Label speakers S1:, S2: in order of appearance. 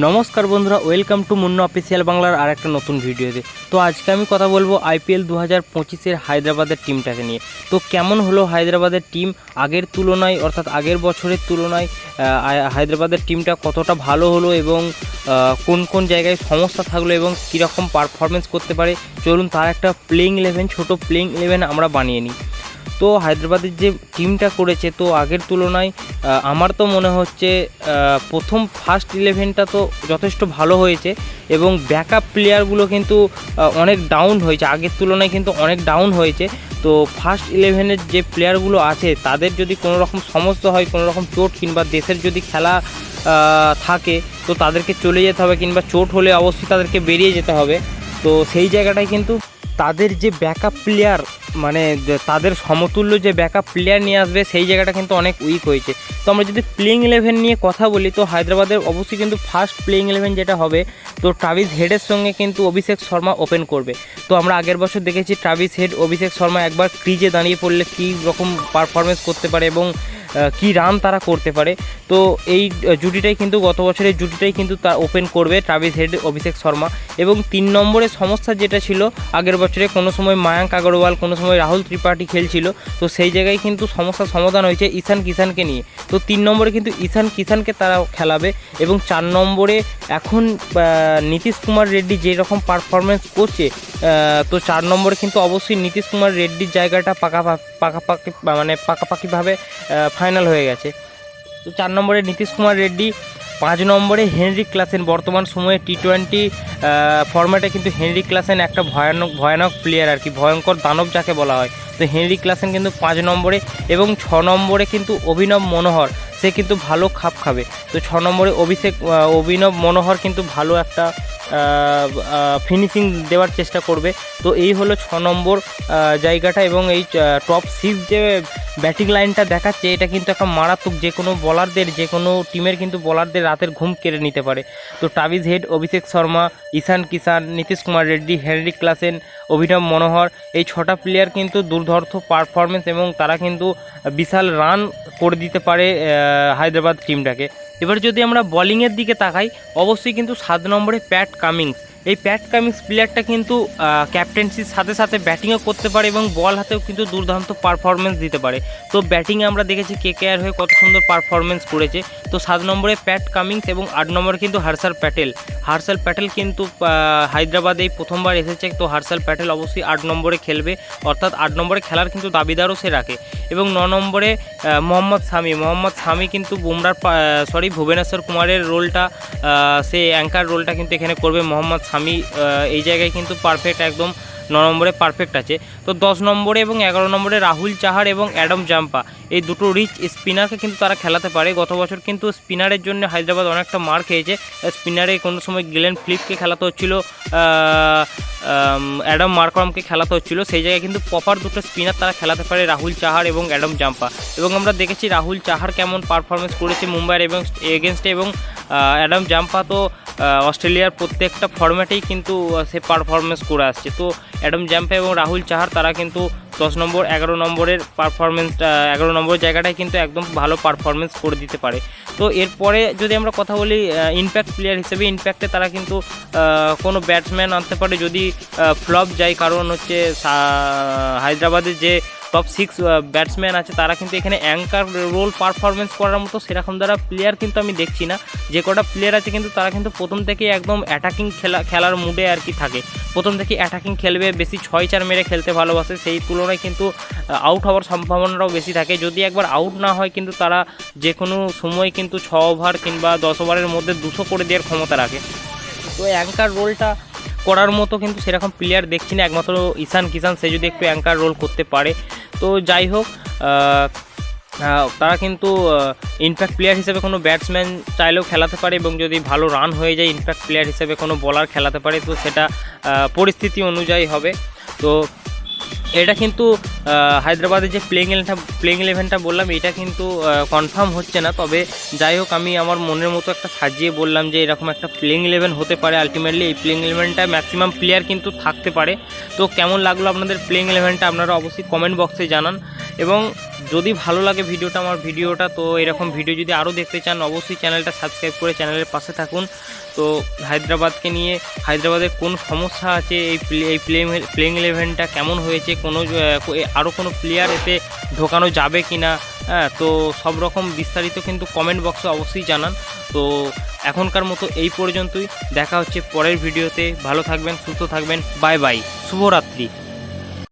S1: নমস্কার বন্ধুরা welcome to Munna official বাংলার আর একটা নতুন ভিডিওতে। তো আজকে আমি কথা বলব আইপিএল দু হাজার পঁচিশের হায়দ্রাবাদের টিমটাকে নিয়ে। তো কেমন হলো হায়দ্রাবাদের টিম আগের তুলনায়, অর্থাৎ আগের বছরের তুলনায় হায়দ্রাবাদের টিমটা কতটা ভালো হলো এবং কোন কোন জায়গায় সমস্যা থাকল এবং কীরকম পারফরমেন্স করতে পারে? চলুন তার একটা প্লেইং ইলেভেন ছোটো প্লেইং ইলেভেন আমরা বানিয়ে নিই। তো হায়দ্রাবাদের যে টিমটা করেছে, তো আগের তুলনায় আমার তো মনে হচ্ছে প্রথম ফার্স্ট ইলেভেনটা তো যথেষ্ট ভালো হয়েছে এবং ব্যাকআপ প্লেয়ারগুলো কিন্তু অনেক ডাউন হয়েছে। আগের তুলনায় কিন্তু অনেক ডাউন হয়েছে। তো ফার্স্ট ইলেভেনের যে প্লেয়ারগুলো আছে, তাদের যদি কোনো রকম সমস্যা হয় কোনো রকম চোট কিংবা দেশের যদি খেলা থাকে, তো তাদেরকে চলে যেতে হবে কিংবা চোট হলে অবশ্যই তাদেরকে বেরিয়ে যেতে হবে। তো সেই জায়গাটায় কিন্তু তাদের যে ব্যাকআপ প্লেয়ার মানে তাদের সমতুল্য যে ব্যাকআপ প্লেয়ার নিয়ে আসবে, সেই জায়গাটা কিন্তু অনেক উইক হয়েছে। তো আমরা যদি প্লেইং ইলেভেন নিয়ে কথা বলি, তো হায়দ্রাবাদের অবশ্যই কিন্তু ফার্স্ট প্লেইং ইলেভেন যেটা হবে, তো ট্রাভিস হেডের সঙ্গে কিন্তু অভিষেক শর্মা ওপেন করবে। তো আমরা আগের বছর দেখেছি ট্রাভিস হেড অভিষেক শর্মা একবার ক্রিজে দাঁড়িয়ে পড়লে কী রকম পারফরমেন্স করতে পারে এবং কি রান তারা করতে পারে। তো এই জুটিটাই কিন্তু গত বছরের জুটিটাই কিন্তু তা ওপেন করবে ট্রাভিস হেড অভিষেক শর্মা। এবং তিন নম্বরে সমস্যা যেটা ছিল, আগের বছরে কোনো সময় মায়াঙ্ক আগরওয়াল, কোনো সময় রাহুল ত্রিপাঠী খেলছিল। তো সেই জায়গায় কিন্তু সমস্যার সমাধান হয়েছে ঈশান কিষানকে নিয়ে। তো তিন নম্বরে কিন্তু ঈশান কিষানকে তারা খেলাবে এবং চার নম্বরে এখন নীতিশ কুমার রেড্ডি যেরকম পারফরমেন্স করছে তো চার নম্বরে কিন্তু অবশ্যই নীতিশ কুমার রেড্ডির জায়গাটা পাকা পাকাপাকি মানে পাকাপাকিভাবে ফাইনাল হয়ে গেছে। তো চার নম্বরে নীতিশ কুমার রেড্ডি, পাঁচ নম্বরে হেনরি ক্লাসেন। বর্তমান সময়ে টি টোয়েন্টি ফরম্যাটে কিন্তু হেনরি ক্লাসেন একটা ভয়ানক ভয়ানক প্লেয়ার আর কি, ভয়ঙ্কর দানব যাকে বলা হয়। তো হেনরি ক্লাসেন কিন্তু পাঁচ নম্বরে এবং ছ নম্বরে কিন্তু অভিনব মনোহর, সে কিন্তু ভালো খাপ খাবে। তো ছ নম্বরে অভিষেক অভিনব মনোহর কিন্তু ভালো একটা ফিনিশিং দেওয়ার চেষ্টা করবে। তো এই হলো ছ নম্বর জায়গাটা এবং এই টপ সিক্স যে ব্যাটিং লাইনটা দেখাচ্ছে, এটা কিন্তু একটা মারাত্মক যে কোনো বলারদের যে কোনো টিমের কিন্তু বলারদের রাতের ঘুম কেড়ে নিতে পারে। তো Travis Head Abhishek Sharma, Ishan Kishan Nitish Kumar Reddy Heinrich Klaasen, Abhinav Manohar, এই ছটা প্লেয়ার কিন্তু দুর্ধর্ষ পারফরমেন্স এবং তারা কিন্তু বিশাল রান করে দিতে পারে হায়দ্রাবাদ টিমটাকে এবার যদি আমরা বলিংয়ের দিকে তাকাই অবশ্যই কিন্তু সাত নম্বরে প্যাট কামিংস এই প্যাট কামিংস প্লেয়ারটা কিন্তু ক্যাপ্টেন্সির সাথে সাথে ব্যাটিংও করতে পারে এবং বল হাতেও কিন্তু দুর্দান্ত পারফরমেন্স দিতে পারে। তো ব্যাটিংয়ে আমরা দেখেছি কে কে আর হয়ে কত সুন্দর পারফরমেন্স করেছে। তো সাত নম্বরে প্যাট কামিংস এবং আট নম্বরে কিন্তু হার্সাল প্যাটেল হার্সাল প্যাটেল কিন্তু হায়দ্রাবাদে প্রথমবার এসেছে। তো হার্সাল প্যাটেল অবশ্যই আট নম্বরে খেলবে। অর্থাৎ আট নম্বরে খেলার কিন্তু দাবিদারও সে রাখে। এবং ন নম্বরে মোহাম্মদ সামি মোহাম্মদ সামি কিন্তু বুমরার সরি ভুবনেশ্বর কুমারের রোলটা সে অ্যাঙ্কার রোলটা কিন্তু এখানে করবে। মোহাম্মদ সামি এই জায়গায় কিন্তু পারফেক্ট একদম ন নম্বরে পারফেক্ট আছে। তো দশ নম্বরে এবং এগারো নম্বরে রাহুল চাহার এবং অ্যাডাম জাম্পা, এই দুটো রিচ স্পিনারকে কিন্তু তারা খেলাতে পারে। গত বছর কিন্তু স্পিনারের জন্য হায়দ্রাবাদ অনেকটা মার খেয়েছে। স্পিনারে কোনো সময় গেলেন ফ্লিপকে খেলাতে হচ্ছিল অ্যাডাম মার্করমকে খেলাতে হচ্ছিল। সেই জায়গায় কিন্তু প্রপার দুটো স্পিনার তারা খেলাতে পারে, রাহুল চাহার এবং অ্যাডাম জাম্পা। এবং আমরা দেখেছি রাহুল চাহার কেমন পারফরমেন্স করেছে মুম্বাইয়ের এবং এগেনস্টে এবং অ্যাডাম জাম্পা তো অস্ট্রেলিয়ার প্রত্যেকটা ফর্ম্যাটেই কিন্তু সে পারফরমেন্স করে আসছে। তো অ্যাডাম জাম্পা এবং রাহুল চাহার, তারা কিন্তু দশ নম্বর, এগারো নম্বরের পারফরমেন্সটা এগারো নম্বর জায়গাটায় কিন্তু একদম ভালো পারফরমেন্স করে দিতে পারে। তো এরপরে যদি আমরা কথা বলি ইনপ্যাক্ট প্লেয়ার হিসেবে ইনপ্যাক্টে তারা কিন্তু কোনো ব্যাটসম্যান আনতে পারে। যদি ফ্লপ যায়, কারণ হচ্ছে হায়দ্রাবাদের যে টপ সিক্স ব্যাটসম্যান আছে, তারা কিন্তু এখানে অ্যাঙ্কার রোল পারফরমেন্স করার মতো সেরকম দ্বারা প্লেয়ার কিন্তু আমি দেখছি না। যে কটা প্লেয়ার আছে কিন্তু তারা কিন্তু প্রথম থেকে একদম অ্যাটাকিং খেলা, খেলার মুডে আর কি থাকে। প্রথম থেকে অ্যাটাকিং খেলবে, বেশি ছয় চার মেরে খেলতে ভালোবাসে, সেই তুলনায় কিন্তু আউট হওয়ার সম্ভাবনাটাও বেশি থাকে। যদি একবার আউট না হয় কিন্তু তারা যে কোনো সময় কিন্তু ছ ওভার কিংবা দশ ওভারের মধ্যে দুশো করে দেওয়ার ক্ষমতা রাখে। তো অ্যাঙ্কার রোলটা করার মতো কিন্তু সেরকম প্লেয়ার দেখছি না। একমাত্র ঈশান কিষান সে যদি একটু অ্যাঙ্কার রোল করতে পারে। তো যাই হোক তারা কিন্তু ইনফ্যাক্ট প্লেয়ার হিসেবে কোনো ব্যাটসম্যান চাইলেও খেলাতে পারে এবং যদি ভালো রান হয়ে যায় ইনফ্যাক্ট প্লেয়ার হিসেবে কোনো বলার খেলাতে পারে, তো সেটা পরিস্থিতি অনুযায়ী হবে। তো এটা কিন্তু হায়দ্রাবাদের যে প্লেইং ইলেভেনটা প্লেইং ইলেভেনটা বললাম, এটা কিন্তু কনফার্ম হচ্ছে না। তবে যাই হোক, আমি আমার মনের মতো একটা সাজিয়ে বললাম যে এরকম একটা প্লেইং ইলেভেন হতে পারে। আলটিমেটলি এই প্লেইং ইলেভেনটা ম্যাক্সিমাম প্লেয়ার কিন্তু থাকতে পারে। তো কেমন লাগল আপনাদের প্লেইং ইলেভেনটা আপনারা অবশ্যই কমেন্ট বক্সে জানান। এবং যদি ভালো লাগে ভিডিওটা, আমার ভিডিওটা, তো এরকম ভিডিও যদি আরও দেখতে চান, অবশ্যই চ্যানেলটা সাবস্ক্রাইব করে চ্যানেলের পাশে থাকুন। তো হায়দ্রাবাদকে নিয়ে হায়দ্রাবাদের কোন সমস্যা আছে? এই প্লে এই প্লেইং প্লেইং ইলেভেনটা কেমন হয়েছে? কোনো আরও কোনো প্লেয়ার এতে ঢোকানো যাবে কি না হ্যাঁ তো সব রকম বিস্তারিত কিন্তু কমেন্ট বক্সে অবশ্যই জানান। তো এখনকার মতো এই পর্যন্তই। দেখা হচ্ছে পরের ভিডিওতে ভালো থাকবেন, সুস্থ থাকবেন। বাই বাই শুভরাত্রি।